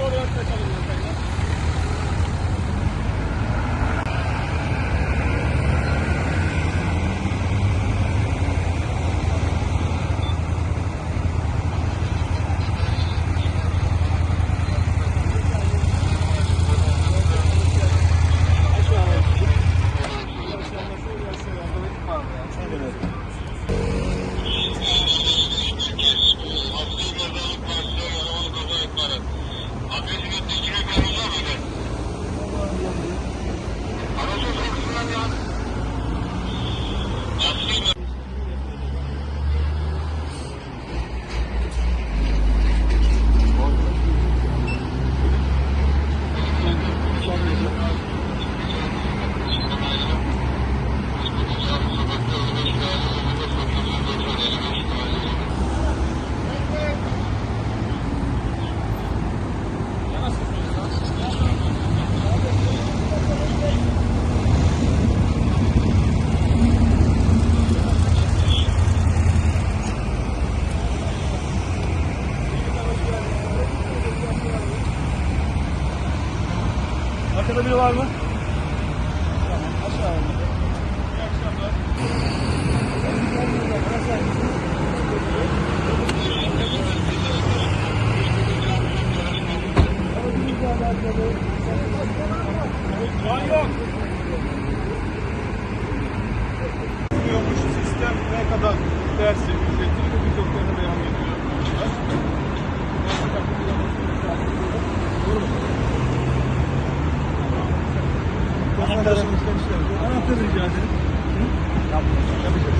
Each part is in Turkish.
ボールを使。Arkada biri var mı? Tamam, aşağı alın. İyi akşamlar. An yok. Sistem ne kadar dersi ücreti anahtarı rica ederim. Yapacağız.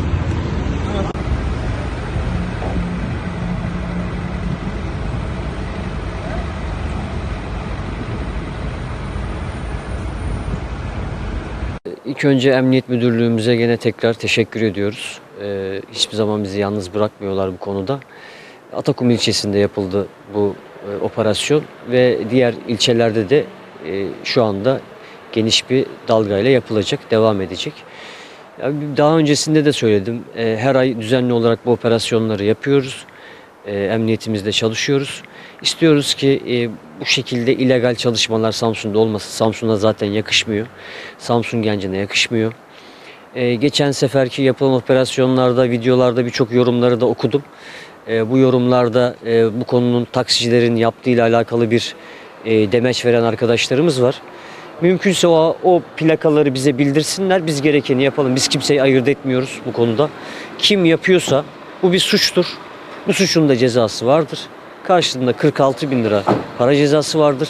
İlk önce Emniyet Müdürlüğümüze gene tekrar teşekkür ediyoruz. Ee, hiçbir zaman bizi yalnız bırakmıyorlar bu konuda. Atakum ilçesinde yapıldı bu e, operasyon ve diğer ilçelerde de e, şu anda geniş bir dalgayla yapılacak, devam edecek. Daha öncesinde de söyledim. e, her ay düzenli olarak bu operasyonları yapıyoruz. E, emniyetimizde çalışıyoruz. İstiyoruz ki e, bu şekilde illegal çalışmalar Samsun'da olmasın. Samsun'a zaten yakışmıyor. Samsun gencine yakışmıyor. Geçen seferki yapılan operasyonlarda, videolarda birçok yorumları da okudum. Bu yorumlarda bu konunun taksicilerin yaptığıyla alakalı bir demeç veren arkadaşlarımız var. Mümkünse o, o plakaları bize bildirsinler. Biz gerekeni yapalım. Biz kimseyi ayırt etmiyoruz bu konuda. Kim yapıyorsa bu bir suçtur. Bu suçun da cezası vardır. Karşılığında 46 bin lira para cezası vardır.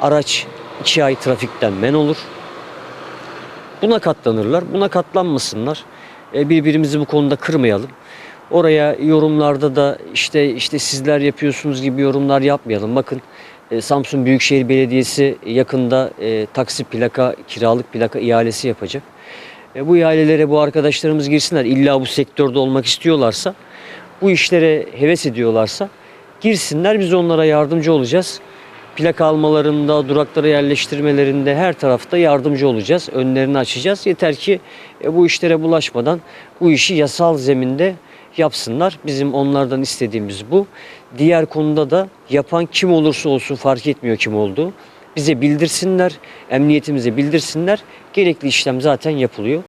Araç 2 ay trafikten men olur. Buna katlanırlar. Buna katlanmasınlar. E, birbirimizi bu konuda kırmayalım. Oraya yorumlarda da işte işte sizler yapıyorsunuz gibi yorumlar yapmayalım. Bakın e, Samsun Büyükşehir Belediyesi yakında e, taksi plaka, kiralık plaka ihalesi yapacak. E, bu ihalelere bu arkadaşlarımız girsinler. İlla bu sektörde olmak istiyorlarsa, bu işlere heves ediyorlarsa girsinler. Biz onlara yardımcı olacağız. Plaka almalarında, duraklara yerleştirmelerinde her tarafta yardımcı olacağız. Önlerini açacağız. Yeter ki e, bu işlere bulaşmadan bu işi yasal zeminde yapsınlar. Bizim onlardan istediğimiz bu. Diğer konuda da yapan kim olursa olsun fark etmiyor kim olduğu. Bize bildirsinler, emniyetimize bildirsinler. Gerekli işlem zaten yapılıyor.